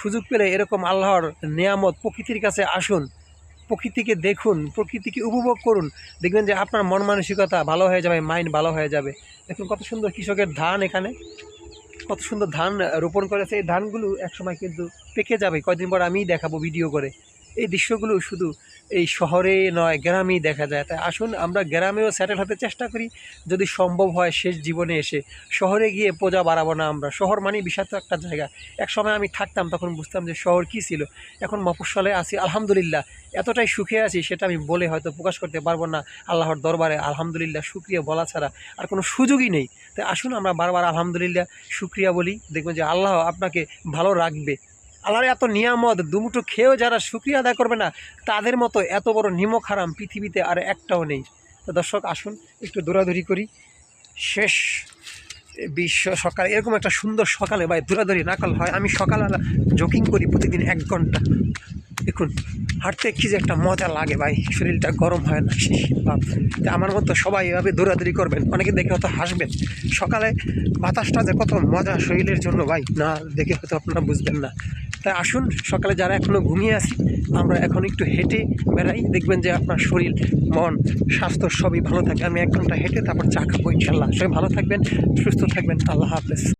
সুযোগ পেলে এরকম আল্লাহর নিয়ামত প্রকৃতির কাছে আসুন, প্রকৃতিকে দেখুন, প্রকৃতিকে উপভোগ করুন। দেখবেন যে আপনার মন মানসিকতা ভালো হয়ে যাবে মাইন্ড ভালো হয়ে যাবে। দেখুন কত সুন্দর কৃষকের ধান এখানে, কত সুন্দর ধান রোপণ করেছে। এই ধানগুলো একসময় কিন্তু পেকে যাবে। কয়দিন পর আমিই দেখাবো ভিডিও করে। এই দৃশ্যগুলো শুধু এই শহরে নয়, গ্রামেই দেখা যায়। তাই আসুন আমরা গ্রামেও সেটেল হতে চেষ্টা করি। যদি সম্ভব হয় শেষ জীবনে এসে শহরে গিয়ে পূজা বাড়াবো না আমরা। শহর মানেই বিষাক্ত একটা জায়গা। এক সময় আমি থাকতাম, তখন বুঝতাম যে শহর কী ছিল। এখন মফস্বলে আছি, আলহামদুলিল্লাহ। এতটাই সুখে আছি সেটা আমি বলে হয়তো প্রকাশ করতে পারব না আল্লাহর দরবারে। আলহামদুলিল্লাহ, শুক্রিয়া বলা ছাড়া আর কোনো সুযোগই নেই। তাই আসুন আমরা বারবার আলহামদুলিল্লাহ, শুক্রিয়া বলি। দেখবেন যে আল্লাহ আপনাকে ভালো রাখবে। আল্লাহর এত নিয়ামত দুমুটো খেয়েও যারা শুক্রিয়া আদায় করবে না, তাদের মতো এত বড় নিমক হারাম পৃথিবীতে আর একটাও নেই। তো দর্শক, আসুন, একটু দৌড়াদৌড়ি করি। শেষ বিশ্ব সকালে, এরকম একটা সুন্দর সকালে ভাই দৌড়াদৌড়ি নাকাল হয়। আমি সকালবেলা জগিং করি প্রতিদিন এক ঘণ্টা। দেখুন, হাঁটতে কী যে একটা মজা লাগে ভাই, শরীরটা গরম হয় না শীত ভাব আমার মতো সবাই এভাবে দৌড়াদৌড়ি করবেন, অনেকে দেখে হয়তো হাসবেন। সকালে বাতাসটা যে কত মজা শরীরের জন্য ভাই, না দেখে হয়তো আপনারা বুঝবেন না। তাই আসুন, সকালে যারা এখনও ঘুমিয়ে আছি আমরা এখন একটু হেঁটে বেড়াই। দেখবেন যে আপনার শরীর, মন, স্বাস্থ্য সবই ভালো থাকে। আমি এক ঘণ্টা হেঁটে তারপর চা খাব ইনশাল্লাহ। সবাই ভালো থাকবেন, সুস্থ থাকবেন। আল্লাহ হাফেজ।